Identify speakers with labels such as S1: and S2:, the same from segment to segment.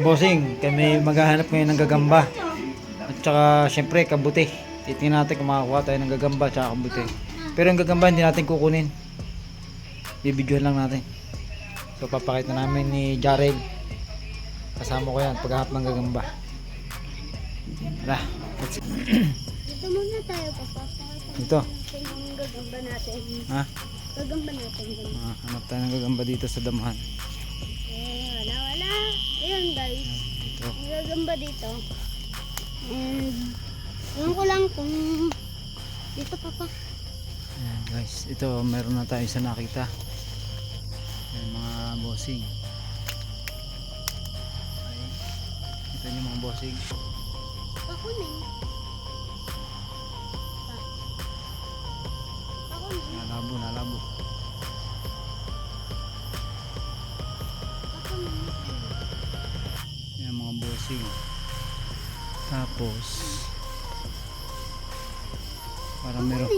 S1: Mga bossing, kami maghahanap ngayon ng gagamba. At saka syempre kabuti. Titingnan natin kung makakuha tayo ng gagamba at saka kabuti. Pero yung gagamba hindi natin kukunin. Bibidyohan lang natin. So papakita namin ni Jarel. Kasama ko yan paghahanap ng gagamba. Tara, let's
S2: Dito muna tayo papasok.
S1: Dito.
S2: Gagamba natin.
S1: Ha?
S2: Gagamba natin.
S1: Ah, hanap tayo ng gagamba dito sa damahan.
S2: Eh. Ayun guys.
S1: Dito.
S2: Ang gagamba dito. And, ewan ko lang kung dito pa pa.
S1: Ayan guys, ito meron na tayo isa nakita. Ayan mga bossing. Ay, ito yung mga bossing.
S2: Pakunin. Pa. Pakunin.
S1: Nalabo, nalabo. Mga bossing. Tapos, parang meron.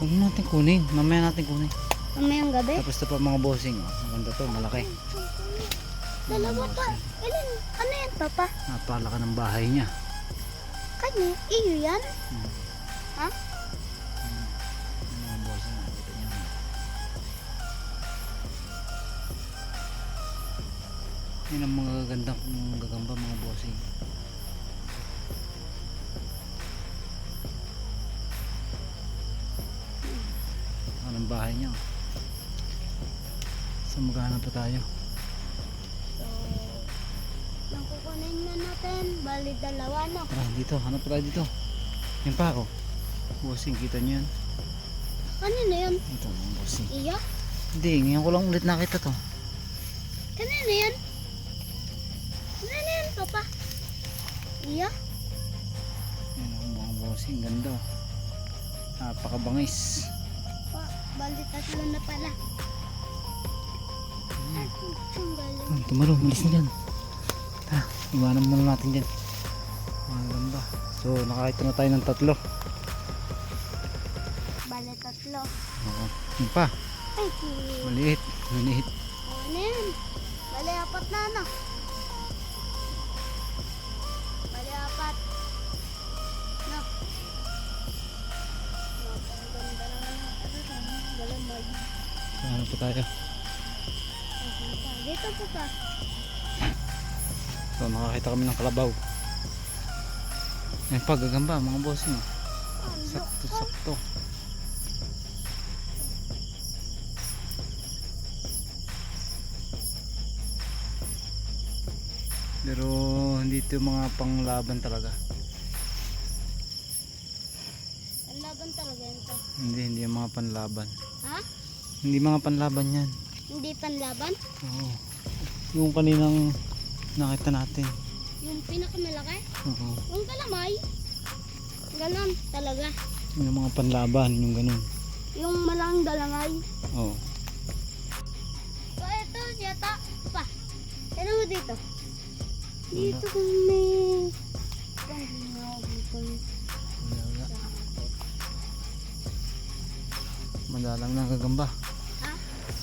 S1: Huwag natin kunin, mamaya natin kunin.
S2: Mamayang gabi.
S1: Tapos ito pa mga bossing. Oh. Maganda to, malaki.
S2: Dalawa pa. Ilan? Ano yan, Papa?
S1: Napakalaki ng bahay niya.
S2: Kanya? Iyo yan?
S1: Hmm.
S2: Ha?
S1: Yan ang mga gagandang gagamba mga bossing. Anong bahay niya? So maghanap pa tayo.
S2: So, nang kukunin na natin. Bali dalawa?
S1: Tara, dito. Hanap pa tayo dito. Yan pa oh. Bossing, kita niyo yan.
S2: Kanina yun?
S1: Ito mga bossing.
S2: Iyo?
S1: Hindi, ngayon ko lang ulit nakita to.
S2: Kanina yan? Yan, Papa? Iyo?
S1: Yan ang mga bossing. Ganda. Napakabangis.
S2: Pa, bali tatlo na pala.
S1: Hmm. Tumalo, malis na dyan. Tara, iwanan muna natin dyan. Mga gamba. So, nakakita na tayo ng tatlo.
S2: Bali tatlo.
S1: Oo. Yung pa,
S2: Ay,
S1: maliit. Maliit.
S2: Ano yan? Bali apat na, no?
S1: So, pa tayo?
S2: Dito po pa.
S1: So, nakakita kami ng kalabaw. Yan pa, gagamba, mga bossing. oh. Sakto, sakto. Pero hindi ito mga panglaban talaga.
S2: Ang laban talaga yan to.
S1: Hindi, hindi mga panlaban.
S2: Ha?
S1: Hindi mga panlaban yan.
S2: Hindi panlaban?
S1: Oo. Yung kaninang nakita natin.
S2: Yung pinakamalaki?
S1: Oo.
S2: Yung kalamay? Ganon talaga.
S1: Yung mga panlaban, yung ganun.
S2: Yung malaking galamay.
S1: Oo.
S2: So ito yata pa. Ano mo dito? Dito kung
S1: Madalang na gagamba.
S2: Ha?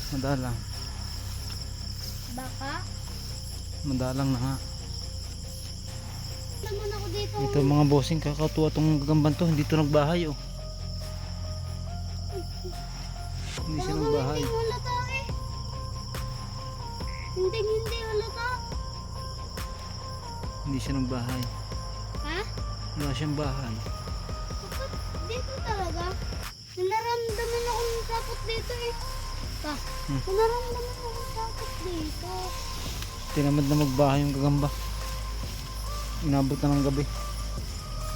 S1: Madalang.
S2: Baka?
S1: Madalang na nga.
S2: Naman ako dito.
S1: Ito mga bossing, kakatuwa tong gagamban to. Hindi to nagbahay oh. Hindi siya nagbahay.
S2: Hindi halata eh. Hindi hindi halata.
S1: Hindi siya nagbahay.
S2: Ha?
S1: Wala siyang bahay.
S2: Dito talaga? Nararamdaman akong takot dito eh. Pa,
S1: Hmm.
S2: nararamdaman akong takot dito.
S1: Tinamad na magbahay yung gagamba. Inabot na ng gabi.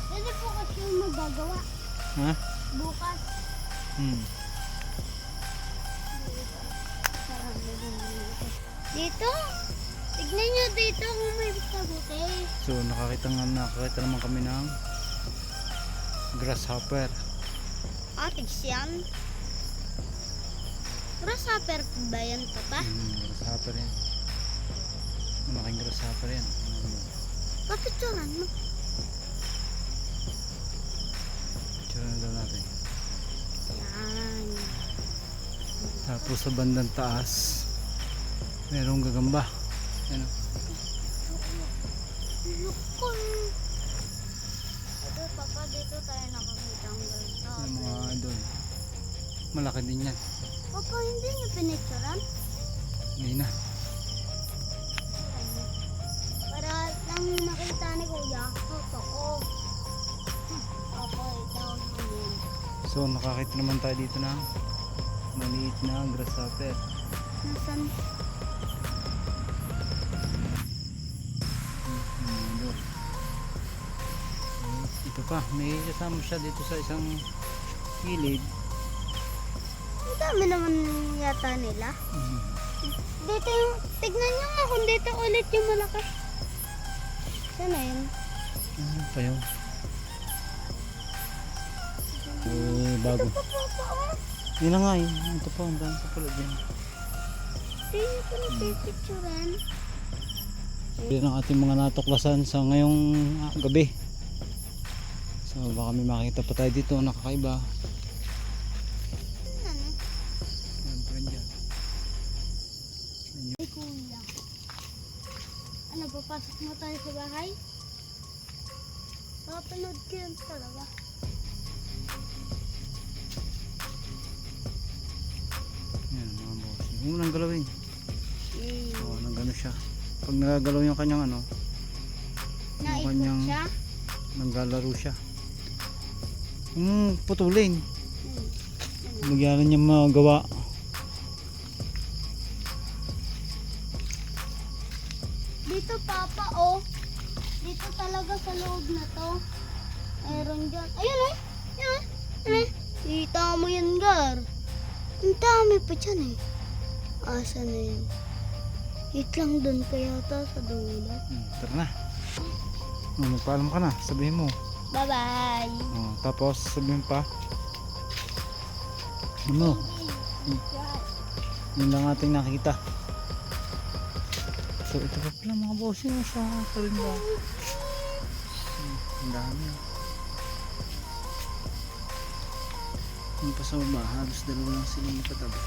S2: Pwede po kasi yung magagawa.
S1: Ha?
S2: Bukas.
S1: Hmm.
S2: Dito. Tignan nyo dito kung may kabuti.
S1: So nakakita nga nakakita naman kami ng grasshopper.
S2: Atig siyam. Grasshopper ba yan, Papa?
S1: Hmm, grasshopper yan. Malaking grasshopper yan. Hmm.
S2: Papicturan mo.
S1: Picturan na daw natin.
S2: Yan.
S1: Tapos sa bandang taas, merong gagamba. Ano? Lukol. Ito, Papa, dito tayo jungle. Yung mga doon. Malaki din yan.
S2: Opo, hindi niyo pinicturan?
S1: Hindi na.
S2: Para lang nakita ni Kuya, totoo. Opo, ikaw naman.
S1: So, nakakita naman tayo dito ng maliit na ang grasshopper.
S2: Nasaan?
S1: Pa, may kasama siya dito sa isang gilid.
S2: Ang dami naman yata nila.
S1: Hmm.
S2: Dito yung, tignan nyo nga kung dito ulit yung malaki. Sana yun?
S1: Ano pa yun? Eh, bago.
S2: Ito pa pa, oh.
S1: Yun na nga yun. Ito pa, ang dami pa pala dyan.
S2: Hindi nyo pa napipicturean.
S1: Yan ang ating mga natuklasan sa ngayong ah, gabi. So baka may makita pa tayo dito na kakaiba.
S2: Ano?
S1: Siyempre dyan.
S2: Ay, kuya. Ano, papasok mo tayo sa bahay? Papanood ko yun talaga.
S1: Yan mga boss. Huwag mo nang galawin.
S2: Mm.
S1: Oo, nang gano siya. Pag nagagalaw yung kanyang ano,
S2: Naikot
S1: kanyang-
S2: siya.
S1: naglalaro siya. Hmm, putulin.
S2: Hmm.
S1: Nagyanan niya magawa.
S2: Dito, Papa, oh. Dito talaga sa loob na to. Meron dyan. Ayun, oh. Yan, oh. Kita mo yan, Gar. Ang dami pa dyan, eh. Asa na yun? Hit lang dun kaya ta sa dulo.
S1: Hmm, tara na. Oh, magpaalam ka na. Sabihin mo.
S2: Bye-bye.
S1: Oh, tapos sabihin pa. Ano? Yun lang ating nakita. So ito pa pala mga bossing sa karinda. Hmm, Ang dami. Yung pa sa baba, halos dalawa lang sila nakatabi.